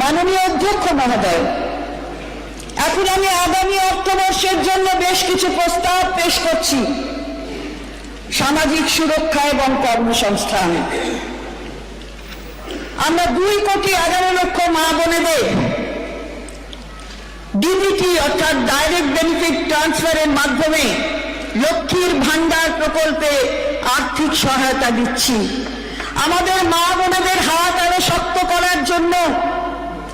মাননীয় অধ্যক্ষ মহোদয়, এখন আমি আগামী অর্থবর্ষের জন্য বেশ কিছু প্রস্তাব পেশ করছি। সামাজিক সুরক্ষা এবং কর্মসংস্থান। আমরা দুই কোটি এগারো লক্ষ মা বোনেদের ডিবিটি অর্থাৎ ডাইরেক্ট বেনিফিট ট্রান্সফারের মাধ্যমে লক্ষ্মীর ভান্ডার প্রকল্পে আর্থিক সহায়তা দিচ্ছি। আমাদের মা বোনেদের হাত আরও শক্ত করার জন্য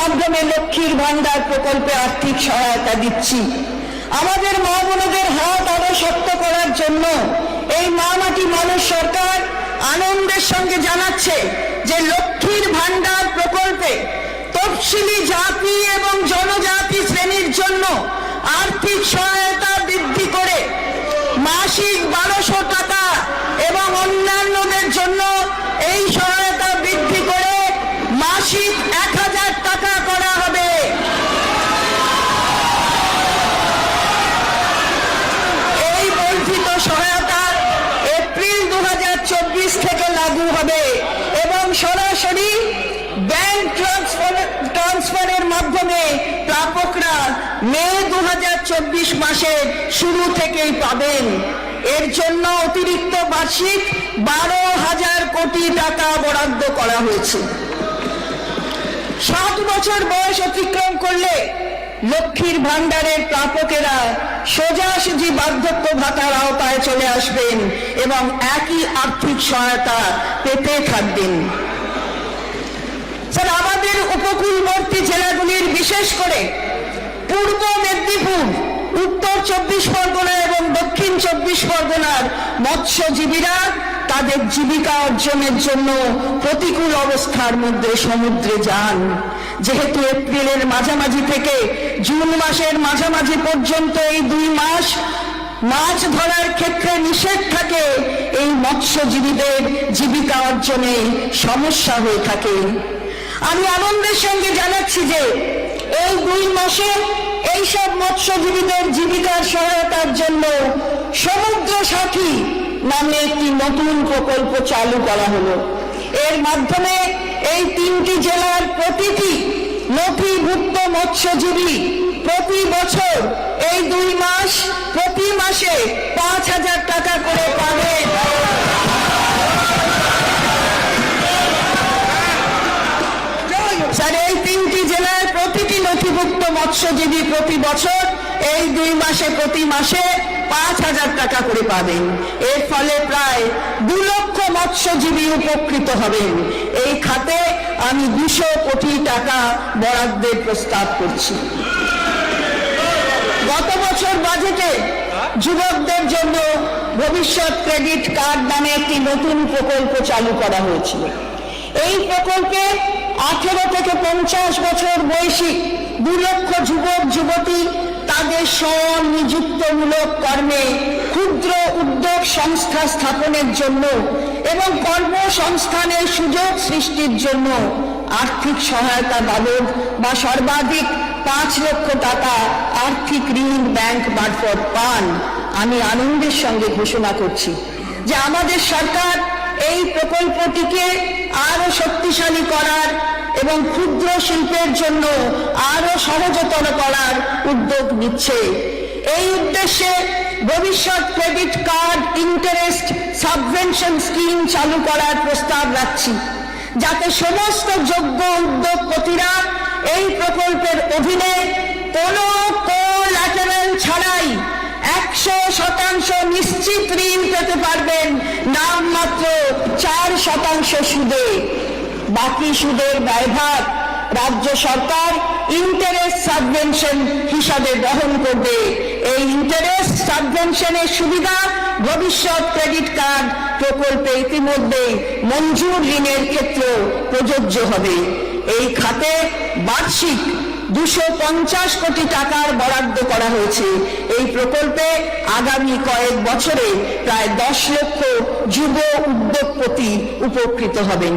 মাধ্যমে লক্ষ্মীর ভান্ডার প্রকল্পে আর্থিক সহায়তা দিচ্ছি। আমাদের মা বোনেদের হাত আরও শক্ত করার জন্য এই মা মাটি মানুষ সরকার আনন্দের সঙ্গে জানাচ্ছে যে লক্ষ্মীর ভান্ডার প্রকল্পে তফসিলি জাতি এবং জনজাতি শ্রেণির জন্য আর্থিক সহায়তা বৃদ্ধি করে মাসিক বারোশো টাকা এবং অন্যান্যদের জন্য এই সহায়তা বৃদ্ধি করে মাসিক এক হাজার টাকা করা হবে এই বর্ধিত সহায়তা এপ্রিল দু থেকে লাগু হবে এবং সরাসরি ব্যাংক ট্রান্সফার ট্রান্সফারের মাধ্যমে প্রাপকরা মে দু মাসের শুরু থেকেই পাবেন। এর জন্য অতিরিক্ত বার্ষিক বারো হাজার কোটি টাকা বরাদ্দ করা হয়েছে। সাত বছর বয়স অতিক্রম করলে লক্ষ্মীর ভান্ডারের প্রাপকেরা সোজাসুজি বার্ধক্য ভাতার আওতায় চলে আসবেন এবং একই আর্থিক সহায়তা পেতে থাকবেন। স্যার, আমাদের উপকূলবর্তী জেলাগুলির বিশেষ করে পূর্ব মেদিনীপুর, উত্তর চব্বিশ পরগনা এবং দক্ষিণ চব্বিশ পরগনার মৎস্যজীবীরা তাদের জীবিকা অর্জনের জন্য প্রতিকূল অবস্থার মধ্যে সমুদ্রে যান। যেহেতু এপ্রিলের মাঝামাঝি থেকে জুন মাসের মাঝামাঝি পর্যন্ত এই দুই মাস মাছ ধরার ক্ষেত্রে নিষেধ থাকে, এই মৎস্যজীবীদের জীবিকা অর্জনে সমস্যা হয়ে থাকে। আমি আনন্দের সঙ্গে জানাচ্ছি যে এই দুই মাসে এইসব মৎস্যজীবীদের জীবিকার সহায়তার জন্য সমুদ্র সাথী নামে একটি নতুন প্রকল্প চালু করা হলো। এর মাধ্যমে এই তিনটি জেলার প্রতিটি নথিভুক্ত মৎস্যজীবী প্রতি বছর এই দুই মাস, প্রতি মাসে পাঁচ হাজার টাকা করে পাবে। স্যার, এই তিনটি জেলায় প্রতিটি নথিভুক্ত মৎস্যজীবী প্রতি বছর এই দুই মাসে, প্রতি মাসে পাঁচ হাজার টাকা করে পাবেন। এর ফলে প্রায় দু লক্ষ মৎস্যজীবী উপকৃত হবেন। এই খাতে আমি দুশো কোটি টাকা বরাদ্দের প্রস্তাব করছি। গত বছর বাজেটে যুবকদের জন্য ভবিষ্যৎ ক্রেডিট কার্ড নামে একটি নতুন প্রকল্প চালু করা হয়েছিল। এই প্রকল্পে আঠেরো থেকে পঞ্চাশ বছর বয়সী দু লক্ষ যুবক, যুবতী তাদের স্বনিযুক্তমূলক কর্মে ক্ষুদ্র উদ্যোগ সংস্থা স্থাপনের জন্য এবং কর্মসংস্থানের সুযোগ সৃষ্টির জন্য আর্থিক সহায়তা বাবদ বা সর্বাধিক পাঁচ লক্ষ টাকা আর্থিক ঋণ ব্যাংক মারফত পান। আমি আনন্দের সঙ্গে ঘোষণা করছি যে আমাদের সরকার এই প্রকল্পটিকে আরও শক্তিশালী করার এবং ক্ষুদ্র শিল্পের জন্য আরও সহজতর করার উদ্যোগ নিচ্ছে। এই উদ্দেশ্যে ভবিষ্যৎ credit card interest subvention scheme চালু করার প্রস্তাব রাখছি। যাতে সমস্ত যোগ্য উদ্যোগপতিরা এই প্রকল্পের অধীনে কোনো কোল্যাটারাল ছাড়াই একশো শতাংশ নিশ্চিত ঋণ পেতে পারবেন। নামমাত্র চার শতাংশ সুদে। বাকি সুদের ব্যয়ভার রাজ্য সরকার ইন্টারেস্ট সাবভেনশন হিসাবে বহন করবে। এই ইন্টারেস্ট সাবভেনশনের সুবিধা ভবিষ্যৎ ক্রেডিট কার্ড প্রকল্পে ইতিমধ্যে মঞ্জুর ঋণের ক্ষেত্রে প্রযোজ্য হবে। এই খাতে বার্ষিক দুশো পঞ্চাশ কোটি টাকার বরাদ্দ করা হয়েছে। এই প্রকল্পে আগামী কয়েক বছরে প্রায় দশ লক্ষ যুব উদ্যোগপতি উপকৃত হবেন।